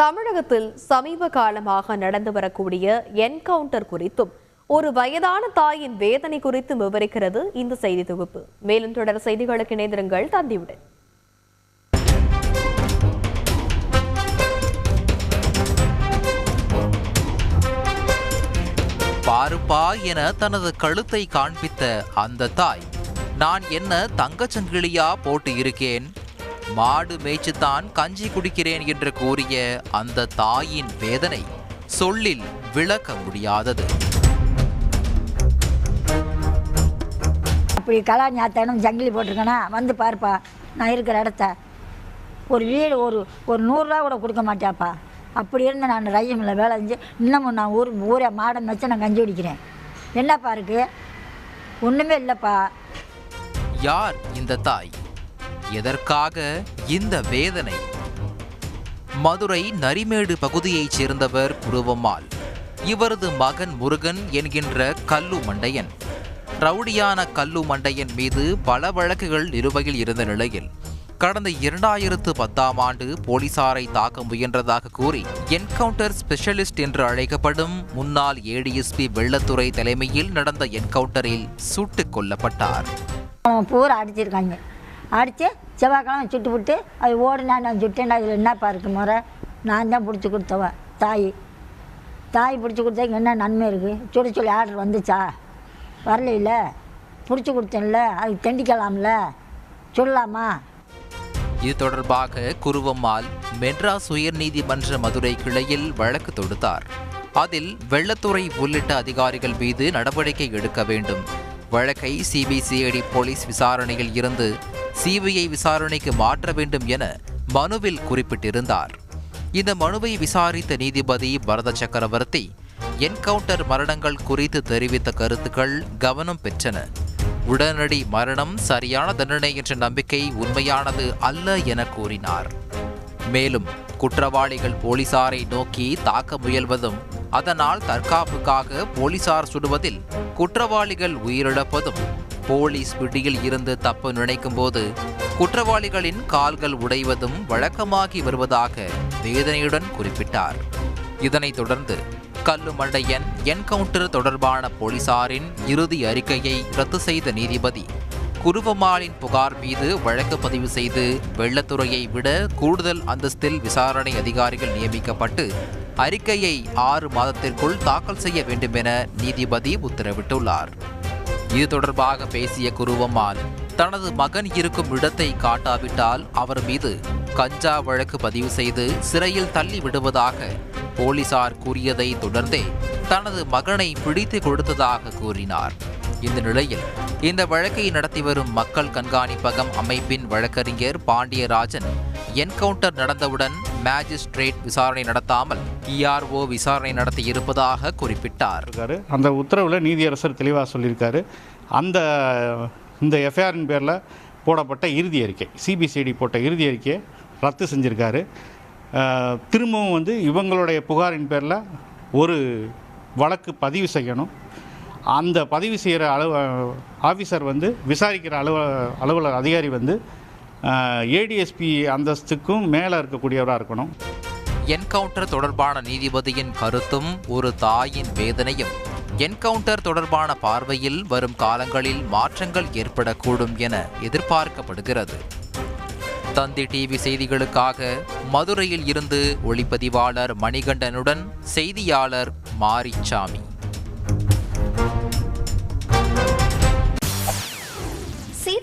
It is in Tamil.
தமிழகத்தில் சமீப காலமாக நடந்து வரக்கூடிய என்கவுண்டர் குறித்தும் ஒரு வயதான தாயின் வேதனை குறித்தும் விவரிக்கிறது இந்த செய்தி தொகுப்பு. மேலும் தொடர் செய்திகளுக்கு இணைந்திருங்கள் தந்தியுடன். பாருப்பா என தனது கழுத்தை காண்பித்த அந்த தாய் நான் என்ன தங்கச்சங்கிலியா போட்டு இருக்கேன்? மாடு மேய்ச்சுத்தான் கஞ்சி குடிக்கிறேன் என்று கூறிய அந்த தாயின் வேதனை சொல்லில் விளக்க முடியாதது. அப்படி கலா ஞாத்தானும் ஜங்கிலி போட்டிருக்கேனா? வந்து பாருப்பா நான் இருக்கிற இடத்த. ஒரு வீடு ஒரு ஒரு நூறுரூவா கூட கொடுக்க மாட்டேப்பா. அப்படி இருந்து நான் ரயிமில் வேலை செஞ்சு இன்னமும் நான் ஊர் ஊரை மாடம் வச்சு நான் கஞ்சி குடிக்கிறேன். என்னப்பா இருக்கு? ஒன்றுமே இல்லைப்பா. யார் இந்த தாய்? எதற்காக இந்த வேதனை? மதுரை நரிமேடு பகுதியைச் சேர்ந்தவர் குருவம்மாள் இவரது மகன் முருகன் என்கின்ற கல்லு மண்டையன். ரவுடியான கல்லு மண்டையன் மீது பல வழக்குகள் நிலுவையில் இருந்த நிலையில் கடந்த இரண்டாயிரத்து பத்தாம் ஆண்டு போலீசாரை தாக்க முயன்றதாக கூறி என்கவுண்டர் ஸ்பெஷலிஸ்ட் என்று அழைக்கப்படும் முன்னாள் ஏடிஎஸ்பி வெள்ளத்துறை தலைமையில் நடந்த என்கவுண்டரில் சுட்டுக் கொல்லப்பட்டார். பூரா அடிச்சிருக்காங்க. அடித்து செவ்வாய்க்கிழமை சுட்டு விட்டு அது ஓடுனா நான் சுட்டேன் அதில் என்னப்பா இருக்கு முறை? நான் தான் பிடிச்சி கொடுத்தவன் தாய். தாய் பிடிச்சி கொடுத்ததுக்கு என்ன நன்மை இருக்குது சுட சொல்லி ஆர்டர் வந்துச்சா? வரலையில. பிடிச்சி கொடுத்தேன்ல அது தண்டிக்கலாம்ல. சொல்லலாமா இது தொடர்பாக குருவம்மாள் மெட்ராஸ் உயர்நீதிமன்ற மதுரை கிளையில் வழக்கு தொடுத்தார். அதில் வெள்ளத்துறை உள்ளிட்ட அதிகாரிகள் மீது நடவடிக்கை எடுக்க வேண்டும். வழக்கை சிபிசிஐடி போலீஸ் விசாரணையில் இருந்து சிபிஐ விசாரணைக்கு மாற்ற வேண்டும் என மனுவில் குறிப்பிட்டிருந்தார். இந்த மனுவை விசாரித்த நீதிபதி பரத சக்கரவர்த்தி என்கவுண்டர் மரணங்கள் குறித்து தெரிவித்த கருத்துக்கள் கவனம் பெற்றன. உடனடி மரணம் சரியான தண்டனை என்ற நம்பிக்கை உண்மையானது அல்ல என கூறினார். மேலும் குற்றவாளிகள் போலீசாரை நோக்கி தாக்க முயல்வதும் அதனால் தற்காப்புக்காக போலீசார் சுடுவதில் குற்றவாளிகள் உயிரிழப்பதும். போலீஸ் பிடியில் இருந்து தப்ப நினைக்கும் போது குற்றவாளிகளின் கால்கள் உடைவதும் வழக்கமாகி வருவதாக வேதனையுடன் குறிப்பிட்டார். இதனைத் தொடர்ந்து கல்லு மண்டையன் என்கவுண்டர் தொடர்பான போலீசாரின் இறுதி அறிக்கையை ரத்து செய்த நீதிபதி குருவம்மாளின் புகார் மீது வழக்கு பதிவு செய்து வெள்ளத்துறையை விட கூடுதல் அந்தஸ்தில் விசாரணை அதிகாரிகள் நியமிக்கப்பட்டு அறிக்கையை ஆறு மாதத்திற்குள் தாக்கல் செய்ய வேண்டும் என நீதிபதி உத்தரவிட்டுள்ளார். இது தொடர்பாக பேசிய குருவம்மாள் தனது மகன் இருக்கும் இடத்தை காட்டாவிட்டால் அவர் மீது கஞ்சா வழக்கு பதிவு செய்து சிறையில் தள்ளி விடுவதாக போலீசார் கூறியதை தொடர்ந்தே தனது மகனை பிடித்து கொடுத்ததாக கூறினார். இந்த நிலையில் இந்த வழக்கை நடத்தி வரும் மக்கள் கண்காணிப்பகம் அமைப்பின் வழக்கறிஞர் பாண்டியராஜன் என்கவுண்டர் நடந்தவுடன் மேஜிஸ்ட்ரேட் விசாரணை நடத்தாமல் இஆர்ஓ விசாரணை நடத்தி இருப்பதாக குறிப்பிட்டார். அந்த உத்தரவில் நீதியரசர் தெளிவாக சொல்லியிருக்காரு. அந்த இந்த எஃப்ஐஆரின் பேரில் போடப்பட்ட இறுதி அறிக்கை சிபிசிஐடி போட்ட இறுதி அறிக்கையை ரத்து செஞ்சுருக்காரு. திரும்பவும் வந்து இவங்களுடைய புகாரின் பேரில் ஒரு வழக்கு பதிவு செய்யணும். அந்த பதிவு செய்கிற அலுவ ஆஃபீஸர் வந்து விசாரிக்கிற அலுவ அலுவலர் அதிகாரி வந்து ஏடிஎஸ்பி அந்தஸ்துக்கும் மேலே இருக்கக்கூடியவராக இருக்கணும். என்கவுண்டர் தொடர்பான நீதிபதியின் கருத்தும் ஒரு தாயின் வேதனையும். என்கவுண்டர் தொடர்பான பார்வையில் வரும் காலங்களில் மாற்றங்கள் ஏற்படக்கூடும் என எதிர்பார்க்கப்படுகிறது. தந்தி டிவி செய்திகளுக்காக மதுரையில் இருந்து ஒளிப்பதிவாளர் மணிகண்டனுடன் செய்தியாளர் மாரிச்சாமி.